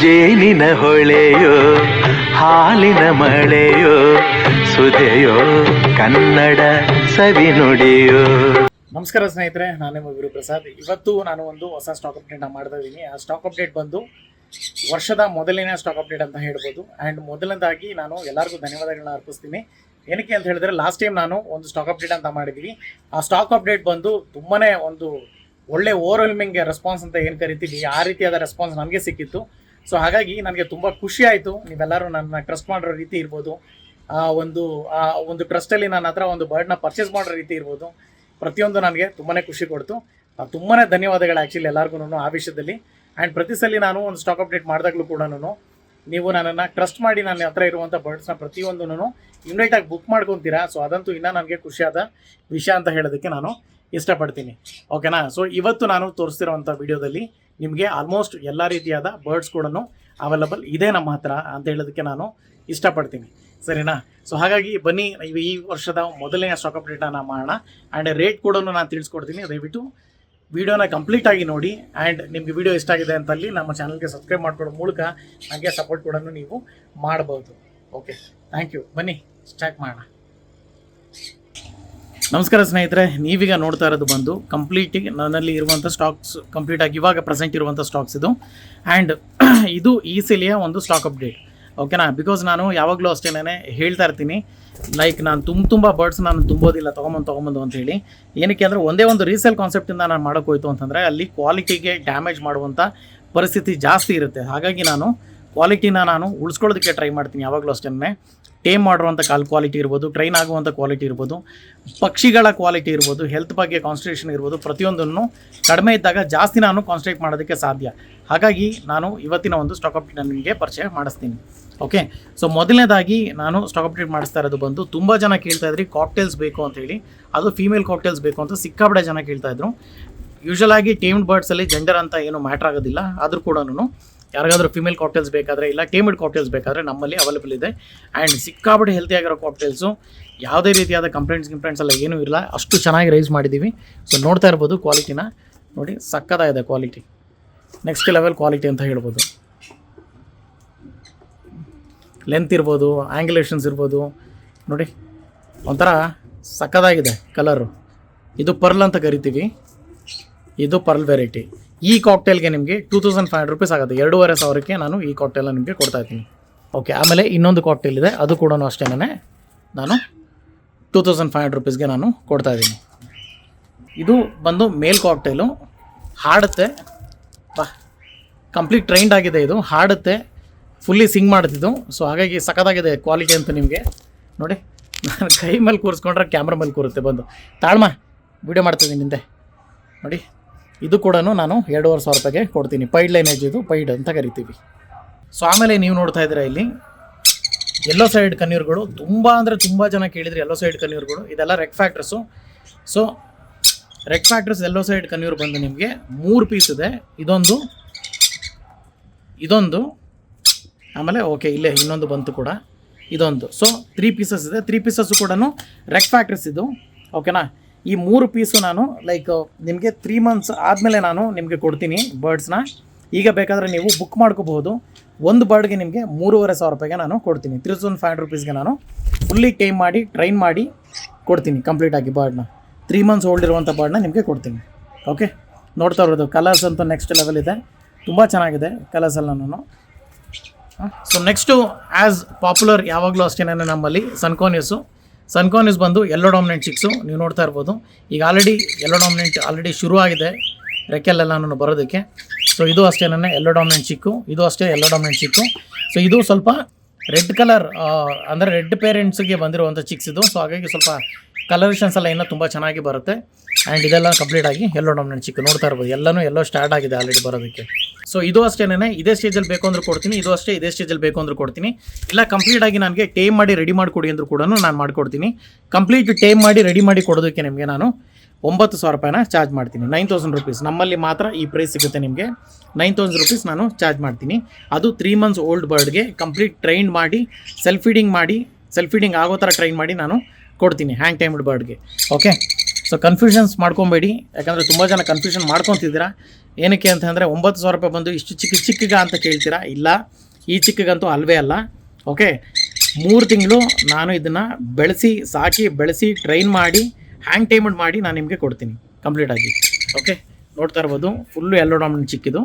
ಜೇನಿನ ಹೊಳೆಯೋ, ಹಾಲಿನ ಮಳೆಯೋ, ಸುದೆಯೋ, ಕನ್ನಡ ಸವಿ ನುಡಿಯೋ. ನಮಸ್ಕಾರ ಸ್ನೇಹಿತರೆ, ನಾನು ನಿಮ್ಮ ಗುರುಪ್ರಸಾದ್. ಇವತ್ತು ನಾನು ಒಂದು ಹೊಸ ಸ್ಟಾಕ್ ಅಪ್ಡೇಟ್ ಮಾಡ್ತಾ ಇದ್ದೀನಿ. ಆ ಸ್ಟಾಕ್ ಅಪ್ಡೇಟ್ ಬಂದು ವರ್ಷದ ಮೊದಲನೇ ಸ್ಟಾಕ್ ಅಪ್ಡೇಟ್ ಅಂತ ಹೇಳ್ಬೋದು. ಆ್ಯಂಡ್ ಮೊದಲನೇದಾಗಿ ನಾನು ಎಲ್ಲರಿಗೂ ಧನ್ಯವಾದಗಳನ್ನ ಅರ್ಪಿಸ್ತೀನಿ. ಏನಕ್ಕೆ ಅಂತ ಹೇಳಿದ್ರೆ ಲಾಸ್ಟ್ ಟೈಮ್ ನಾನು ಒಂದು ಸ್ಟಾಕ್ ಅಪ್ಡೇಟ್ ಅಂತ ಮಾಡಿದ್ವಿ. ಆ ಸ್ಟಾಕ್ ಅಪ್ಡೇಟ್ ಬಂದು ತುಂಬಾ ಒಂದು ಒಳ್ಳೆ ಓವರ್ವೆಲ್ಮಿಂಗ್ ರೆಸ್ಪಾನ್ಸ್ ಅಂತ ಏನು ಕರಿತೀವಿ, ಆ ರೀತಿಯಾದ ರೆಸ್ಪಾನ್ಸ್ ನಮಗೆ ಸಿಕ್ಕಿತ್ತು. ಸೊ ಹಾಗಾಗಿ ನನಗೆ ತುಂಬ ಖುಷಿ ಆಯಿತು. ನೀವೆಲ್ಲರೂ ನನ್ನ ಟ್ರಸ್ಟ್ ಮಾಡಿರೋ ರೀತಿ ಇರ್ಬೋದು. ಆ ಒಂದು ಆ ಒಂದು ಟ್ರಸ್ಟಲ್ಲಿ ನನ್ನ ಹತ್ರ ಒಂದು ಬರ್ಡ್ನ ಪರ್ಚೇಸ್ ಮಾಡಿರೋ ರೀತಿ ಇರ್ಬೋದು. ಪ್ರತಿಯೊಂದು ನನಗೆ ತುಂಬಾ ಖುಷಿ ಕೊಡ್ತು. ತುಂಬಾ ಧನ್ಯವಾದಗಳು ಆ್ಯಕ್ಚುಲಿ ಎಲ್ಲರಿಗೂ ಆ ವಿಷಯದಲ್ಲಿ. ಆ್ಯಂಡ್ ಪ್ರತಿ ಸಲ ನಾನು ಒಂದು ಸ್ಟಾಕ್ ಅಪ್ಡೇಟ್ ಮಾಡಿದಾಗಲೂ ಕೂಡ ನೀವು ನನ್ನನ್ನು ಟ್ರಸ್ಟ್ ಮಾಡಿ ನನ್ನ ಹತ್ರ ಇರುವಂಥ ಬರ್ಡ್ಸ್ನ ಪ್ರತಿಯೊಂದೂ ಇಮ್ಮಿಡಿಯೇಟಾಗಿ ಬುಕ್ ಮಾಡ್ಕೊತೀರಾ? ಸೊ ಅದಂತೂ ಇನ್ನೂ ನನಗೆ ಖುಷಿಯಾದ ವಿಷಯ ಅಂತ ಹೇಳೋದಕ್ಕೆ ನಾನು ಇಷ್ಟಪಡ್ತೀನಿ. ಓಕೆನಾ ಸೊ ಇವತ್ತು ನಾನು ತೋರಿಸ್ತಿರೋವಂಥ ವಿಡಿಯೋದಲ್ಲಿ ನಿಮಗೆ ಆಲ್ಮೋಸ್ಟ್ ಎಲ್ಲ ರೀತಿಯಾದ ಬರ್ಡ್ಸ್ ಕೂಡ ಅವೈಲಬಲ್ ಇದೆ ನಮ್ಮ ಹತ್ರ ಅಂತ ಹೇಳೋದಕ್ಕೆ ನಾನು ಇಷ್ಟಪಡ್ತೀನಿ. ಸರಿನಾ? ಸೊ ಹಾಗಾಗಿ ಬನ್ನಿ, ಈ ವರ್ಷದ ಮೊದಲನೇ ಸ್ಟಾಕ್ ಅಪ್ಡೇಟನ್ನು ಮಾಡೋಣ. ಆ್ಯಂಡ್ ರೇಟ್ ಕೂಡ ನಾನು ತಿಳಿಸ್ಕೊಡ್ತೀನಿ. ದಯವಿಟ್ಟು ವಿಡಿಯೋನ ಕಂಪ್ಲೀಟ್ ಆಗಿ ನೋಡಿ. ಆ್ಯಂಡ್ ನಿಮಗೆ ವಿಡಿಯೋ ಇಷ್ಟ ಆಗಿದೆ ಅಂತಲ್ಲಿ ನಮ್ಮ ಚಾನಲ್ಗೆ ಸಬ್ಸ್ಕ್ರೈಬ್ ಮಾಡ್ಕೊಳ್ಳೋ ಮೂಲಕ ನನಗೆ ಸಪೋರ್ಟ್ ಕೂಡ ನೀವು ಮಾಡ್ಬೋದು. ಓಕೆ ಥ್ಯಾಂಕ್ ಯು ಬನ್ನಿ ಸ್ಟಾರ್ಟ್ ಮಾಡೋಣ. ನಮಸ್ಕಾರ ಸ್ನೇಹಿತರೆ, ನೀವೀಗ ನೋಡ್ತಾ ಇರೋದು ಬಂದು ಕಂಪ್ಲೀಟಿಗೆ ನನ್ನಲ್ಲಿ ಇರುವಂಥ ಸ್ಟಾಕ್ಸ್ ಕಂಪ್ಲೀಟ್ ಆಗಿ ಇವಾಗ ಪ್ರೆಸೆಂಟ್ ಇರುವಂಥ ಸ್ಟಾಕ್ಸ್ ಇದು. ಆ್ಯಂಡ್ ಇದು ಈ ಒಂದು ಸ್ಟಾಕ್ ಅಪ್ಡೇಟ್ ಓಕೆನಾ ಬಿಕಾಸ್ ನಾನು ಯಾವಾಗಲೂ ಅಷ್ಟೇನೇ ಹೇಳ್ತಾ ಇರ್ತೀನಿ. ಲೈಕ್ ನಾನು ತುಂಬ ತುಂಬ ಬರ್ಡ್ಸ್ ನಾನು ತುಂಬೋದಿಲ್ಲ, ತೊಗೊಂಬಂದು ತೊಗೊಂಬಂದು ಅಂತ ಹೇಳಿ. ಏನಕ್ಕೆ ಅಂದರೆ ಒಂದೇ ಒಂದು ರೀಸೇಲ್ ಕಾನ್ಸೆಪ್ಟಿಂದ ನಾನು ಮಾಡೋಕ್ಕೋಯ್ತು ಅಂತಂದರೆ ಅಲ್ಲಿ ಕ್ವಾಲಿಟಿಗೆ ಡ್ಯಾಮೇಜ್ ಮಾಡುವಂಥ ಪರಿಸ್ಥಿತಿ ಜಾಸ್ತಿ ಇರುತ್ತೆ. ಹಾಗಾಗಿ ನಾನು ಕ್ವಾಲಿಟಿನ ನಾನು ಉಳಿಸ್ಕೊಳ್ಳೋದಕ್ಕೆ ಟ್ರೈ ಮಾಡ್ತೀನಿ ಯಾವಾಗಲೂ ಅಷ್ಟೇ ಟೇಮ್ ಮಾಡಿರುವಂಥ ಕಾಲ್ ಕ್ವಾಲಿಟಿ ಇರ್ಬೋದು ಟ್ರೈನ್ ಆಗುವಂಥ ಕ್ವಾಲಿಟಿ ಇರ್ಬೋದು, ಪಕ್ಷಿಗಳ ಕ್ವಾಲಿಟಿ ಇರ್ಬೋದು ಹೆಲ್ತ್ ಬಗ್ಗೆ ಕಾನ್ಸಂಟ್ರೇಷನ್ ಇರ್ಬೋದು, ಪ್ರತಿಯೊಂದನ್ನು ಕಡಿಮೆ ಇದ್ದಾಗ ಜಾಸ್ತಿ ನಾನು ಕಾನ್ಸಂಟ್ರೇಟ್ ಮಾಡೋದಕ್ಕೆ ಸಾಧ್ಯ. ಹಾಗಾಗಿ ನಾನು ಇವತ್ತಿನ ಒಂದು ಸ್ಟಾಕ್ ಅಪ್ಡೇಟ್ ನಿಮಗೆ ಪರಿಚಯ ಮಾಡಿಸ್ತೀನಿ. ಓಕೆ ಸೊ ಮೊದಲನೇದಾಗಿ ನಾನು ಸ್ಟಾಕ್ ಅಪ್ಡೇಟ್ ಮಾಡಿಸ್ತಾ ಇರೋದು ಬಂದು ತುಂಬ ಜನ ಕೇಳ್ತಾ ಇದ್ರಿ ಕಾಕ್ಟೇಲ್ಸ್ ಬೇಕು ಅಂತ ಹೇಳಿ. ಅದು ಫೀಮೇಲ್ ಕಾಕ್ಟೇಲ್ಸ್ ಬೇಕು ಅಂತ ಸಿಕ್ಕಾಬಡೆ ಜನ ಕೇಳ್ತಾ ಇದ್ರು. ಯೂಶಲ್ ಆಗಿ ಟೇಮ್ಡ್ ಬರ್ಡ್ಸಲ್ಲಿ ಜೆಂಡರ್ ಅಂತ ಏನು ಮ್ಯಾಟ್ರ್ ಆಗೋದಿಲ್ಲ. ಆದರೂ ಕೂಡ ಯಾರಿಗಾದ್ರೂ ಫಿಮೇಲ್ ಕಾಕ್ಟೇಲ್ಸ್ ಬೇಕಾದರೆ ಇಲ್ಲ ಟೇಮಿಡ್ ಕಾಕ್ಟೇಲ್ಸ್ ಬೇಕಾದರೆ ನಮ್ಮಲ್ಲಿ ಅವೈಲೇಬಲ್ ಇದೆ. ಆ್ಯಂಡ್ ಸಿಕ್ಕಾಪಟ್ಟೆ ಹೆಲ್ತಿಯಾಗಿರೋ ಕಾಕ್ಟೇಲ್ಸು ಯಾವುದೇ ರೀತಿಯಾದ ಕಂಪ್ಲೇಂಟ್ಸ್ ಗಿಂಪ್ಲೇಂಟ್ಸ್ ಎಲ್ಲ ಏನೂ ಇಲ್ಲ. ಅಷ್ಟು ಚೆನ್ನಾಗಿ ರೈಸ್ ಮಾಡಿದ್ದೀವಿ ಸೊ ನೋಡ್ತಾ ಇರ್ಬೋದು ಕ್ವಾಲಿಟಿನ ನೋಡಿ ಸಕ್ಕದಾಗಿದೆ ಕ್ವಾಲಿಟಿ ನೆಕ್ಸ್ಟ್ ಲೆವೆಲ್ ಕ್ವಾಲಿಟಿ ಅಂತ ಹೇಳ್ಬೋದು. ಲೆಂತ್ ಇರ್ಬೋದು ಆ್ಯಂಗ್ಯುಲೇಷನ್ಸ್ ಇರ್ಬೋದು. ನೋಡಿ ಒಂಥರ ಸಕ್ಕದಾಗಿದೆ ಕಲರು ಇದು ಪರ್ಲ್ ಅಂತ ಕರಿತೀವಿ. ಇದು ಪರ್ಲ್ ವೆರೈಟಿ ಈ ಕಾಕ್ಟೇಲ್ಗೆ ನಿಮಗೆ two thousand five hundred rupees ಆಗುತ್ತೆ. ಎರಡೂವರೆ ಸಾವಿರಕ್ಕೆ ನಾನು ಈ ಕಾಕ್ಟೇಲ್ನ ನಿಮಗೆ ಕೊಡ್ತಾ ಇದ್ದೀನಿ. ಓಕೆ ಆಮೇಲೆ ಇನ್ನೊಂದು ಕಾಕ್ಟೇಲ್ ಇದೆ. ಅದು ಕೂಡ ಅಷ್ಟೇನೆ ನಾನು ಟೂ ತೌಸಂಡ್ ಫೈವ್ ಹಂಡ್ರೆಡ್ ರುಪೀಸ್ಗೆ ನಾನು ಕೊಡ್ತಾ ಇದ್ದೀನಿ. ಇದು ಬಂದು ಮೇಲ್ ಕಾಕ್ಟೇಲು ಹಾಡುತ್ತೆ. ಬಾ ಕಂಪ್ಲೀಟ್ ಟ್ರೈನ್ಡ್ ಆಗಿದೆ ಇದು. ಹಾಡುತ್ತೆ ಫುಲ್ಲಿ ಸಿಂಗ್ ಮಾಡ್ತಿದ್ದು ಸೊ ಹಾಗಾಗಿ ಸಖತ್ತಾಗಿದೆ ಕ್ವಾಲಿಟಿ ಅಂತ ನಿಮಗೆ. ನೋಡಿ, ನಾನು ಕೈ ಮೇಲೆ ಕೂರಿಸ್ಕೊಂಡ್ರೆ ಕ್ಯಾಮ್ರಾ ಮೇಲೆ ಕೂರುತ್ತೆ ಬಂದು. ತಾಳ್ಮ ವಿಡಿಯೋ ಮಾಡ್ತಿದ್ದೀನಿ ಹಿಂದೆ ನೋಡಿ. ಇದು ಕೂಡ ನಾನು ಎರಡೂವರೆ ಸಾವಿರ ರೂಪಾಯಿಗೆ ಕೊಡ್ತೀನಿ. ಪೈಡ್ ಲೈನೇಜ್ ಇದು, ಪೈಡ್ ಅಂತ ಕರಿತೀವಿ. ಸೊ ಆಮೇಲೆ ನೀವು ನೋಡ್ತಾ ಇದ್ದೀರಾ ಇಲ್ಲಿ ಎಲ್ಲೋ ಸೈಡ್ ಕನ್ನೀರುಗಳು ತುಂಬ ಅಂದರೆ ತುಂಬ ಜನ ಕೇಳಿದ್ರು ಎಲ್ಲೋ ಸೈಡ್ ಕನ್ನೀರುಗಳು, ಇದೆಲ್ಲ ರೆಕ್ ಫ್ಯಾಕ್ಟ್ರಸ್ಸು ಸೊ ರೆಕ್ ಫ್ಯಾಕ್ಟ್ರಸ್ ಎಲ್ಲೋ ಸೈಡ್ ಕನ್ನೀರು ಬಂದು ನಿಮಗೆ ಮೂರು ಪೀಸ್ ಇದೆ. ಇದೊಂದು ಇದೊಂದು, ಆಮೇಲೆ ಓಕೆ ಇಲ್ಲೇ ಇನ್ನೊಂದು ಬಂತು ಕೂಡ. ಇದೊಂದು. ಸೊ ತ್ರೀ ಪೀಸಸ್ ಇದೆ. ತ್ರೀ ಪೀಸಸ್ಸು ಕೂಡ ರೆಕ್ ಫ್ಯಾಕ್ಟ್ರಸ್ ಇದು. ಓಕೆನಾ ಈ ಮೂರು ಪೀಸು ನಾನು ಲೈಕ್ ನಿಮಗೆ ತ್ರೀ ಮಂತ್ಸ್ ಆದಮೇಲೆ ನಾನು ನಿಮಗೆ ಕೊಡ್ತೀನಿ ಬರ್ಡ್ಸ್ನ ಈಗ ಬೇಕಾದರೆ ನೀವು ಬುಕ್ ಮಾಡ್ಕೋಬಹುದು. ಒಂದು ಬರ್ಡ್ಗೆ ನಿಮಗೆ ಮೂರುವರೆ ಸಾವಿರ ರೂಪಾಯಿಗೆ ನಾನು ಕೊಡ್ತೀನಿ. ತ್ರೀ ತೌಸಂಡ್ ಫೈವ್ ಹಂಡ್ರೆಡ್ ರುಪೀಸ್ಗೆ ನಾನು ಫುಲ್ಲಿ ಟೈಮ್ ಮಾಡಿ ಟ್ರೈನ್ ಮಾಡಿ ಕೊಡ್ತೀನಿ ಕಂಪ್ಲೀಟಾಗಿ ಬರ್ಡ್ನ ತ್ರೀ ಮಂತ್ಸ್ ಓಲ್ಡ್ ಇರುವಂಥ ಬರ್ಡ್ನ ನಿಮಗೆ ಕೊಡ್ತೀನಿ. ಓಕೆ ನೋಡ್ತಾ ಇರೋದು ಕಲರ್ಸ್ ಅಂತೂ ನೆಕ್ಸ್ಟ್ ಲೆವೆಲ್ ಇದೆ. ತುಂಬ ಚೆನ್ನಾಗಿದೆ ಕಲರ್ಸ್ ಎಲ್ಲ ನಾನು. ಸೊ ನೆಕ್ಸ್ಟು ಆ್ಯಸ್ ಪಾಪ್ಯುಲರ್ ಯಾವಾಗಲೂ ಅಷ್ಟೇನೆ ನಮ್ಮಲ್ಲಿ ಸನ್ಕೋನ್ಯೂಸು ಸನ್ಕೋನ್ಯೂಸ್ ಬಂದು ಎಲ್ಲೋ ಡಾಮಿನೆಂಟ್ ಸಿಕ್ಸು ನೀವು ನೋಡ್ತಾ ಇರ್ಬೋದು. ಈಗ ಆಲ್ರೆಡಿ ಎಲ್ಲೋ ಡಾಮಿನೆಂಟ್ ಆಲ್ರೆಡಿ ಶುರು ಆಗಿದೆ ನಾನು ಬರೋದಕ್ಕೆ. ಸೊ ಇದು ಅಷ್ಟೇನೆ ಎಲ್ಲೋ ಡಾಮಿನೆಂಟ್ ಸಿಕ್ಕು ಇದು ಅಷ್ಟೇ ಎಲ್ಲೋ ಡಾಮಿನೆಂಟ್ ಸಿಕ್ಕು ಸೊ ಇದು ಸ್ವಲ್ಪ ರೆಡ್ ಕಲರ್ ಅಂದರೆ ರೆಡ್ ಪೇರೆಂಟ್ಸ್ಗೆ ಬಂದಿರುವಂಥ ಚಿಕ್ಸ್ ಇದು. ಸೊ ಹಾಗಾಗಿ ಸ್ವಲ್ಪ ಕಲರೇಷನ್ಸ್ ಎಲ್ಲ ಇನ್ನೂ ತುಂಬ ಚೆನ್ನಾಗಿ ಬರುತ್ತೆ. ಆ್ಯಂಡ್ ಇದೆಲ್ಲ ಕಂಪ್ಲೀಟ್ ಆಗಿ ಎಲ್ಲೋ ಡಾಮಿನೆಂಟ್ ಸಿಕ್ಕು ನೋಡ್ತಾ ಇರ್ಬೋದು. ಎಲ್ಲನೂ ಎಲ್ಲೋ ಸ್ಟಾರ್ಟ್ ಆಗಿದೆ ಆಲ್ರೆಡಿ ಬರೋದಕ್ಕೆ. ಸೊ ಇದು ಅಷ್ಟೇನೆ ಇದೇ ಸ್ಟೇಜಲ್ಲಿ ಬೇಕು ಅಂದ್ರೂ ಕೊಡ್ತೀನಿ. ಇದು ಅಷ್ಟೇ, ಇದೇ ಸ್ಟೇಜಲ್ಲಿ ಬೇಕು ಅಂದ್ರೂ ಕೊಡ್ತೀನಿ. ಇಲ್ಲ ಕಂಪ್ಲೀಟ್ ಆಗಿ ನನಗೆ ಟೇಮ್ ಮಾಡಿ ರೆಡಿ ಮಾಡಿಕೊಡಿ ಅಂದ್ರೂ ಕೂಡ ನಾನು ಮಾಡಿಕೊಡ್ತೀನಿ. ಕಂಪ್ಲೀಟ್ ಟೇಮ್ ಮಾಡಿ ರೆಡಿ ಮಾಡಿ ಕೊಡೋದಕ್ಕೆ ನಿಮಗೆ ನಾನು ಒಂಬತ್ತು ಸಾವಿರ ರೂಪಾಯಿನ ಚಾರ್ಜ್ ಮಾಡ್ತೀನಿ. ನೈನ್ ತೌಸಂಡ್ ರುಪೀಸ್ ನಮ್ಮಲ್ಲಿ ಮಾತ್ರ ಈ ಪ್ರೈಸ್ ಸಿಗುತ್ತೆ ನಿಮಗೆ. ನೈನ್ ತೌಸಂಡ್ ರುಪೀಸ್ ನಾನು ಚಾರ್ಜ್ ಮಾಡ್ತೀನಿ. ಅದು ತ್ರೀ ಮಂತ್ಸ್ ಓಲ್ಡ್ ಬರ್ಡ್ಗೆ ಕಂಪ್ಲೀಟ್ ಟ್ರೈನ್ ಮಾಡಿ ಸೆಲ್ಫ್ ಫೀಡಿಂಗ್ ಮಾಡಿ ಸೆಲ್ಫ್ ಫೀಡಿಂಗ್ ಆಗೋ ಥರ ಟ್ರೈನ್ ಮಾಡಿ ನಾನು ಕೊಡ್ತೀನಿ ಹ್ಯಾಂಗ್ ಟೈಮ್ಡ್ ಬರ್ಡ್ಗೆ ಓಕೆ ಸೊ ಕನ್ಫ್ಯೂಷನ್ಸ್ ಮಾಡ್ಕೊಬೇಡಿ. ಯಾಕಂದರೆ ತುಂಬ ಜನ ಕನ್ಫ್ಯೂಷನ್ ಮಾಡ್ಕೊತಿದ್ದೀರಾ. ಏನಕ್ಕೆ ಅಂತಂದರೆ ಒಂಬತ್ತು ಸಾವಿರ ರೂಪಾಯಿ ಬಂದು ಇಷ್ಟು ಚಿಕ್ಕ ಚಿಕ್ಕಗ ಅಂತ ಕೇಳ್ತೀರಾ? ಇಲ್ಲ. ಈ ಚಿಕ್ಕಗಂತೂ ಅಲ್ವೇ ಅಲ್ಲ. ಓಕೆ ಮೂರು ತಿಂಗಳು ನಾನು ಇದನ್ನು ಬೆಳೆಸಿ, ಸಾಕಿ, ಬೆಳೆಸಿ ಟ್ರೈನ್ ಮಾಡಿ ಹ್ಯಾಂಗ್ ಟೈಮಡ್ ಮಾಡಿ ನಾನು ನಿಮಗೆ ಕೊಡ್ತೀನಿ. ಕಂಪ್ಲೀಟಾಗಿ ಓಕೆ ನೋಡ್ತಾ ಇರ್ಬೋದು. ಫುಲ್ಲು ಎಲ್ಲೋ ಡಾಮಿನೆಂಟ್ ಚಿಕ್ಕಿದು.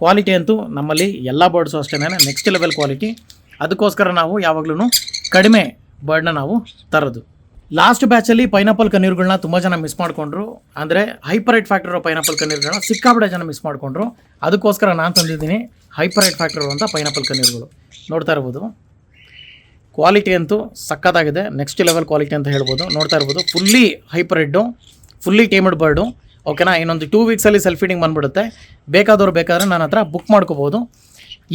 ಕ್ವಾಲಿಟಿ ಅಂತೂ ನಮ್ಮಲ್ಲಿ ಎಲ್ಲ ಬರ್ಡ್ಸು ಅಷ್ಟೇ ನೆಕ್ಸ್ಟ್ ಲೆವೆಲ್ ಕ್ವಾಲಿಟಿ ಅದಕ್ಕೋಸ್ಕರ ನಾವು ಯಾವಾಗಲೂ ಕಡಿಮೆ ಬರ್ಡ್ನ ನಾವು ತರೋದು. ಲಾಸ್ಟ್ ಬ್ಯಾಚಲ್ಲಿ ಪೈನಾಪಲ್ ಕಣ್ಣೀರುಗಳನ್ನ ತುಂಬ ಜನ ಮಿಸ್ ಮಾಡಿಕೊಂಡ್ರು. ಅಂದರೆ ಹೈಪರೈಟ್ ಫ್ಯಾಕ್ಟರ್ ಪೈನಾಪಲ್ ಕಣ್ಣೀರುಗಳನ್ನ ಸಿಕ್ಕಾಪಟ್ಟೆ ಜನ ಮಿಸ್ ಮಾಡಿಕೊಂಡ್ರು. ಅದಕ್ಕೋಸ್ಕರ ನಾನು ತಂದಿದ್ದೀನಿ ಹೈಪರೈಟ್ ಫ್ಯಾಕ್ಟರ್ ಅಂತ ಪೈನಾಪಲ್ ಕಣ್ಣೀರುಗಳು. ನೋಡ್ತಾ ಇರ್ಬೋದು. ಕ್ವಾಲಿಟಿ ಅಂತೂ ಸಕ್ಕತ್ತಾಗಿದೆ ನೆಕ್ಸ್ಟ್ ಲೆವೆಲ್ ಕ್ವಾಲಿಟಿ ಅಂತ ಹೇಳ್ಬೋದು. ನೋಡ್ತಾ ಇರ್ಬೋದು. Fully hyper red fully tamed bird ಓಕೆನಾ ಇನ್ನೊಂದು ಟೂ ವೀಕ್ಸಲ್ಲಿ ಸೆಲ್ಫ್ ಫೀಡಿಂಗ್ ಬಂದ್ಬಿಡುತ್ತೆ. ಬೇಕಾದವ್ರು ಬೇಕಾದ್ರೆ ನನ್ನ ಹತ್ರ ಬುಕ್ ಮಾಡ್ಕೋಬೋದು.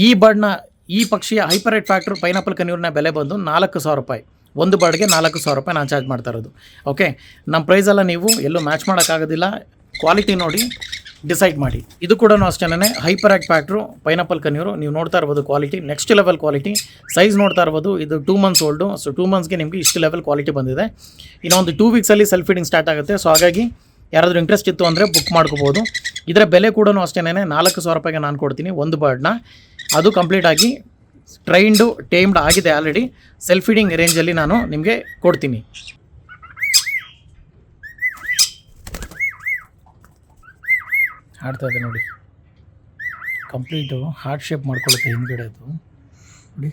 ಈ ಬರ್ಡ್ನ ಈ ಪಕ್ಷಿಯ ಹೈಪರೈಟ್ ಫ್ಯಾಕ್ಟ್ರು ಪೈನಾಪಲ್ ಕನ್ನೂರಿನ ಬೆಲೆ ಬಂದು ನಾಲ್ಕು ಸಾವಿರ ರೂಪಾಯಿ. ಒಂದು ಬಾಡಿಗೆ ನಾಲ್ಕು ಸಾವಿರ ರೂಪಾಯಿ ನಾನು ಚಾರ್ಜ್ ಮಾಡ್ತಾ ಇರೋದು. ಓಕೆ ನಮ್ಮ ಪ್ರೈಸೆಲ್ಲ ನೀವು ಎಲ್ಲೂ ಮ್ಯಾಚ್ ಮಾಡೋಕ್ಕಾಗೋದಿಲ್ಲ ಕ್ವಾಲಿಟಿ ನೋಡಿ ಡಿಸೈಡ್ ಮಾಡಿ. ಇದು ಕೂಡ ಅಷ್ಟೇ hyper act factor pineapple conure ನೀವು ನೋಡ್ತಾ ಇರ್ಬೋದು quality next level quality size ನೋಡ್ತಾ ಇರ್ಬೋದು. ಇದು two months old so two ಮಂತ್ಸ್ಗೆ ನಿಮಗೆ ಇಷ್ಟು ಲೆವೆಲ್ ಕ್ವಾಲಿಟಿ ಬಂದಿದೆ. ಇನ್ನೊಂದು ಟೂ ವೀಕ್ಸಲ್ಲಿ ಸೆಲ್ಫ್ ಫೀಡಿಂಗ್ ಸ್ಟಾರ್ಟ್ ಆಗುತ್ತೆ. ಸೊ ಹಾಗಾಗಿ ಯಾರಾದರೂ ಇಂಟ್ರೆಸ್ಟ್ ಇತ್ತು ಅಂದರೆ ಬುಕ್ ಮಾಡ್ಕೋಬೋದು. ಇದರ ಬೆಲೆ ಕೂಡ ಅಷ್ಟೇ ನಾಲ್ಕು ಸಾವಿರ ರೂಪಾಯಿಗೆ ನಾನು ಕೊಡ್ತೀನಿ. ಒಂದು ಬರ್ಡ್ನ ಅದು ಕಂಪ್ಲೀಟಾಗಿ ಟ್ರೈನ್ಡು, ಟೇಮ್ಡ್ ಆಗಿದೆ ಆಲ್ರೆಡಿ ಸೆಲ್ಫ್ ಫೀಡಿಂಗ್ ರೇಂಜಲ್ಲಿ ನಾನು ನಿಮಗೆ ಕೊಡ್ತೀನಿ. ಆಡ್ತಾ ಇದೆ ನೋಡಿ. ಕಂಪ್ಲೀಟು ಹಾರ್ಟ್ ಶೇಪ್ ಮಾಡ್ಕೊಳ್ಳುತ್ತೆ ಹಿಂದ್ಗಡೆ ಅದು. ನೋಡಿ.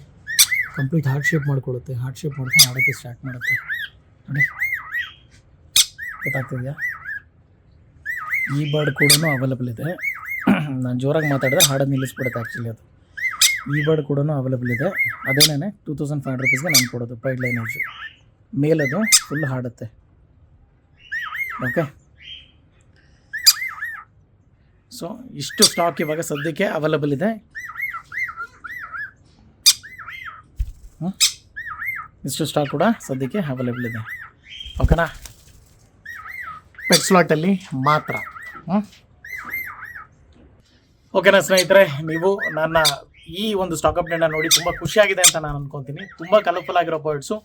ಕಂಪ್ಲೀಟ್ ಹಾರ್ಟ್ ಶೇಪ್ ಮಾಡ್ಕೊಳ್ಳುತ್ತೆ. ಹಾರ್ಟ್ ಶೇಪ್ ಮಾಡ್ಕೊಂಡು ಆಡೋಕ್ಕೆ ಸ್ಟಾರ್ಟ್ ಮಾಡುತ್ತೆ. ನೋಡಿ. ಗೊತ್ತಾಗ್ತಿದೆಯಾ? ಈ ಬರ್ಡ್ ಕೂಡ ಅವೈಲಬಲ್ ಇದೆ. ನಾನು ಜೋರಾಗಿ ಮಾತಾಡಿದ್ರೆ ಹಾಡೋದು ನಿಲ್ಲಿಸ್ಬಿಡುತ್ತೆ ಆ್ಯಕ್ಚುಲಿ ಅದು. ಈ ಬರ್ಡ್ ಕೂಡ ಅವೈಲೇಬಲ್ ಇದೆ ಅದೇನೇ ಟೂ ತೌಸಂಡ್ ಫೈವ್ ಹಂಡ್ರೆಡ್ ರುಪೀಸ್ಗೆ ನಾನು ಕೊಡೋದು ಪ್ರೈಡ್ ಲೈನೇಜು ಮೇಲದು ಫುಲ್ ಹಾಡುತ್ತೆ. ಓಕೆ ಸೊ ಇಷ್ಟು ಸ್ಟಾಕ್ ಇವಾಗ ಸದ್ಯಕ್ಕೆ ಅವೈಲಬಲ್ ಇದೆ? ಇಷ್ಟು ಸ್ಟಾಕ್ ಕೂಡ ಸದ್ಯಕ್ಕೆ ಅವೈಲೇಬಲ್ ಇದೆ. ಓಕೆನಾ ಪೆಟ್ ಸ್ಲಾಟಲ್ಲಿ ಮಾತ್ರ. ಹ್ಞೂ ಓಕೆನಾ ಸ್ನೇಹಿತರೆ, ನೀವು ನನ್ನ ಈ ಒಂದು ಸ್ಟಾಕ್ ಅಪ್ಡೇಟ್ನ ನೋಡಿ ತುಂಬ ಖುಷಿಯಾಗಿದೆ ಅಂತ ನಾನು ಅನ್ಕೊಂತೀನಿ. ತುಂಬ ಕಲರ್ಫುಲ್ ಆಗಿರೋ ಬರ್ಡ್ಸು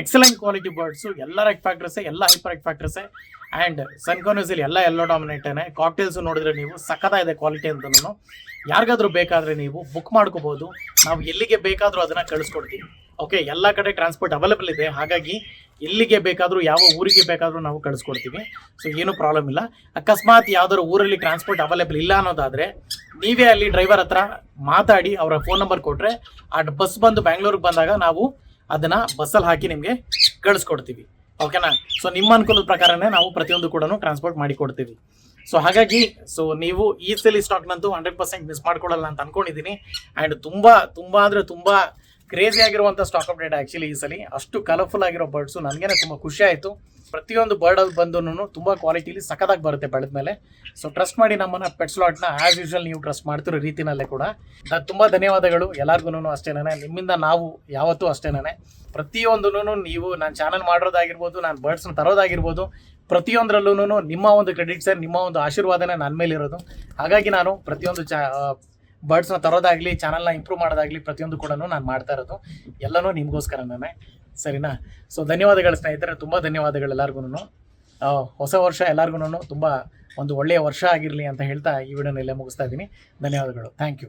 ಎಕ್ಸಲೆಂಟ್ ಕ್ವಾಲಿಟಿ ಬರ್ಡ್ಸು ಎಲ್ಲ ರೆಕ್ ಫ್ಯಾಕ್ಟ್ರಸೆ ಎಲ್ಲ ಹೈಪರ್ ರೆಕ್ ಫ್ಯಾಕ್ಟ್ರಸೆ ಆ್ಯಂಡ್ ಸನ್ಕೋನಸಲ್ಲಿ ಎಲ್ಲ ಎಲ್ಲೋ ಡಾಮಿನೇಟೇನೆ ಕಾಕ್ಟೇಲ್ಸು ನೋಡಿದ್ರೆ ನೀವು ಸಖತ ಇದೆ ಕ್ವಾಲಿಟಿ ಅಂತಲೂ ಯಾರಿಗಾದ್ರೂ ಬೇಕಾದರೆ ನೀವು ಬುಕ್ ಮಾಡ್ಕೋಬೋದು. ನಾವು ಎಲ್ಲಿಗೆ ಬೇಕಾದರೂ ಅದನ್ನು ಕಳಿಸ್ಕೊಡ್ತೀವಿ. ಓಕೆ ಎಲ್ಲ ಕಡೆ ಟ್ರಾನ್ಸ್ಪೋರ್ಟ್ ಅವೈಲೇಬಲ್ ಇದೆ. ಹಾಗಾಗಿ ಎಲ್ಲಿಗೆ ಬೇಕಾದರೂ, ಯಾವ ಊರಿಗೆ ಬೇಕಾದರೂ ನಾವು ಕಳಿಸ್ಕೊಡ್ತೀವಿ. ಸೊ ಏನೂ ಪ್ರಾಬ್ಲಮ್ ಇಲ್ಲ. ಅಕಸ್ಮಾತ್ ಯಾವ್ದಾದ್ರು ಊರಲ್ಲಿ ಟ್ರಾನ್ಸ್ಪೋರ್ಟ್ ಅವೈಲೇಬಲ್ ಇಲ್ಲ ಅನ್ನೋದಾದರೆ, ನೀವೇ ಅಲ್ಲಿ ಡ್ರೈವರ್ ಹತ್ರ ಮಾತಾಡಿ ಅವರ ಫೋನ್ ನಂಬರ್ ಕೊಟ್ಟರೆ ಆ ಬಸ್ ಬಂದು ಬ್ಯಾಂಗ್ಳೂರಿಗೆ ಬಂದಾಗ ನಾವು ಅದನ್ನು ಬಸ್ಸಲ್ಲಿ ಹಾಕಿ ನಿಮಗೆ ಕಳಿಸ್ಕೊಡ್ತೀವಿ. ಓಕೆನಾ ಸೊ ನಿಮ್ಮ ಅನುಕೂಲದ ಪ್ರಕಾರನೇ ನಾವು ಪ್ರತಿಯೊಂದು ಕೂಡ ಟ್ರಾನ್ಸ್ಪೋರ್ಟ್ ಮಾಡಿ ಕೊಡ್ತೀವಿ. ಸೊ ಹಾಗಾಗಿ ಸೊ ನೀವು ಈ ಸಲ ಸ್ಟಾಕ್ನಂತೂ ಹಂಡ್ರೆಡ್ ಪರ್ಸೆಂಟ್ ಮಿಸ್ ಮಾಡ್ಕೊಳ್ಳಲ್ಲ ಅಂತ ಅನ್ಕೊಂಡಿದ್ದೀನಿ ಆ್ಯಂಡ್ ತುಂಬ ತುಂಬ ಅಂದರೆ ತುಂಬ ಕ್ರೇಜಿ ಆಗಿರುವಂಥ ಸ್ಟಾಕ್ ಅಪ್ಡೇಟ್ ಆ್ಯಕ್ಚುಲಿ ಈ ಸಲ. ಅಷ್ಟು ಕಲರ್ಫುಲ್ ಆಗಿರೋ ಬರ್ಡ್ಸು ನನಗೇನೆ ತುಂಬ ಖುಷಿ ಆಯಿತು. ಪ್ರತಿಯೊಂದು ಬರ್ಡ್ ಅಲ್ಲಿ ಬಂದು ತುಂಬ ಕ್ವಾಲಿಟಿಲಿ ಸಖತ್ತಾಗಿ ಬರುತ್ತೆ ಬೆಳೆದ ಮೇಲೆ. ಸೊ ಟ್ರಸ್ಟ್ ಮಾಡಿ ನಮ್ಮನ್ನ ಪೆಟ್ ಸ್ಲಾಟ್ನ ಆ್ಯಸ್ ಯೂಶ್ವಲ್ ನೀವು ಟ್ರಸ್ಟ್ ಮಾಡ್ತಿರೋ ರೀತಿನಲ್ಲೇ ಕೂಡ. ತುಂಬ ಧನ್ಯವಾದಗಳು ಎಲ್ಲರಿಗೂ ಅಷ್ಟೇನೇ ನಿಮ್ಮಿಂದ ನಾವು ಯಾವತ್ತೂ ಅಷ್ಟೇನೇ ಪ್ರತಿಯೊಂದೂ ನೀವು ನಾನು ಚಾನಲ್ ಮಾಡೋದಾಗಿರ್ಬೋದು ನಾನು ಬರ್ಡ್ಸ್ನ ತರೋದಾಗಿರ್ಬೋದು ಪ್ರತಿಯೊಂದರಲ್ಲೂ ನಿಮ್ಮ ಒಂದು ಕ್ರೆಡಿಟ್ ಸರ್ ನಿಮ್ಮ ಒಂದು ಆಶೀರ್ವಾದನೇ ನನ್ನ ಮೇಲೆ ಇರೋದು ಹಾಗಾಗಿ ನಾನು ಪ್ರತಿಯೊಂದು ಚಾ ಬರ್ಡ್ಸ್ನ ತರೋದಾಗಲಿ ಚಾನಲ್ನ ಇಂಪ್ರೂವ್ ಮಾಡೋದಾಗಲಿ ಪ್ರತಿಯೊಂದು ಕೂಡ ನಾನು ಮಾಡ್ತಾ ಇರೋದು. ಎಲ್ಲನೂ ನಿಮಗೋಸ್ಕರನೇ ಸರಿನಾ? ಸೊ ಧನ್ಯವಾದಗಳು ಸ್ನೇಹಿತರೆ. ತುಂಬ ಧನ್ಯವಾದಗಳು ಎಲ್ಲರಿಗೂ ಹೊಸ ವರ್ಷ ಎಲ್ಲರಿಗೂ ತುಂಬ ಒಂದು ಒಳ್ಳೆಯ ವರ್ಷ ಆಗಿರಲಿ ಅಂತ ಹೇಳ್ತಾ ಈ ವಿಡಿಯೋನ ಇಲ್ಲೇ ಮುಗಿಸ್ತಾ ಇದ್ದೀನಿ. ಧನ್ಯವಾದಗಳು. Thank you